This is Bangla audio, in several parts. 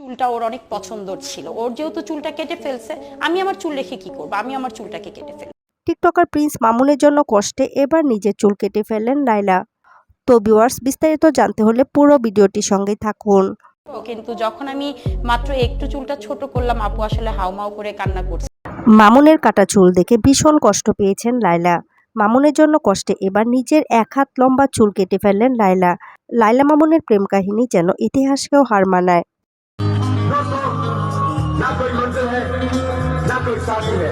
চুলটা ওর অনেক পছন্দর ছিল। ওর যেহেতু চুলটা কেটে ফেলছে আমি আমার চুল রেখে কি করব? আমি আমার চুলটাকে কেটে ফেলি টিকটকার প্রিন্স মামুনের জন্য কষ্টে এবার নিজের চুল কেটে ফেললেন লাইলা তো ভিউয়ার্স বিস্তারিত জানতে হলে পুরো ভিডিওটির সঙ্গেই থাকুন। কিন্তু যখন আমি মাত্র একটু চুলটা ছোট করলাম আপু আসলে হাউমাউ করে কান্না করছে। মামুনের কাটা চুল দেখে ভীষণ কষ্ট পেয়েছেন লাইলা মামুনের জন্য কষ্টে এবার নিজের এক হাত লম্বা চুল কেটে ফেললেন লাইলা লাইলা মামুনের প্রেম কাহিনী যেন ইতিহাসকেও হার মানায়। ना कोई मंजिल है ना कोई साथी है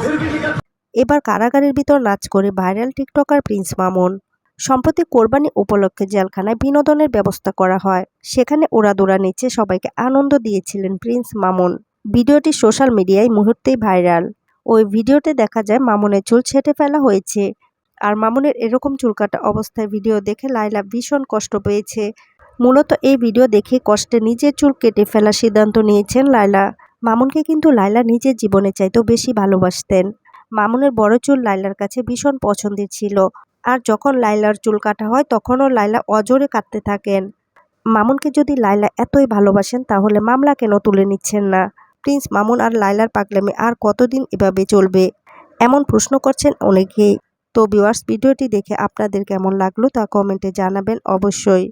फिर भी निकल এবার কারাগারের ভিতর নাচ করে ভাইরাল টিকটকার প্রিন্স মামুন সম্প্রতি কোরবানি উপলক্ষে জেলখানায় বিনোদনের ব্যবস্থা করা হয় সেখানে ওড়াদোড়া নিচে সবাইকে আনন্দ দিয়েছিলেন প্রিন্স মামুন ভিডিওটি সোশ্যাল মিডিয়ায় মুহূর্তেই ভাইরাল ওই ভিডিওতে দেখা যায় মামুনের চুল ছেটে ফেলা হয়েছে আর মামুনের এরকম চুল কাটা অবস্থায় ভিডিও দেখে লাইলা ভীষণ কষ্ট পেয়েছে মূলত এই ভিডিও দেখে কষ্টে নিজের চুল কেটে ফেলার সিদ্ধান্ত নিয়েছেন লাইলা মামুনকে কিন্তু লাইলা নিজের জীবনে চাইতেও বেশি ভালোবাসতেন। মামুনের বড় চুল লাইলার কাছে ভীষণ পছন্দের ছিল। আর যখন লাইলার চুল কাটা হয়, তখনও লাইলা অজরে কাটতে থাকেন। মামুনকে যদি লাইলা এতই ভালোবাসেন, তাহলে মামলা কেন তুলে নিচ্ছেন না? প্রিন্স মামুন আর লাইলার পাগলামি আর কতদিন এভাবে চলবে? এমন প্রশ্ন করছেন অনেকেই। তো ভিউয়ার্স ভিডিওটি দেখে আপনাদের কেমন লাগল তা কমেন্টে জানাবেন অবশ্যই।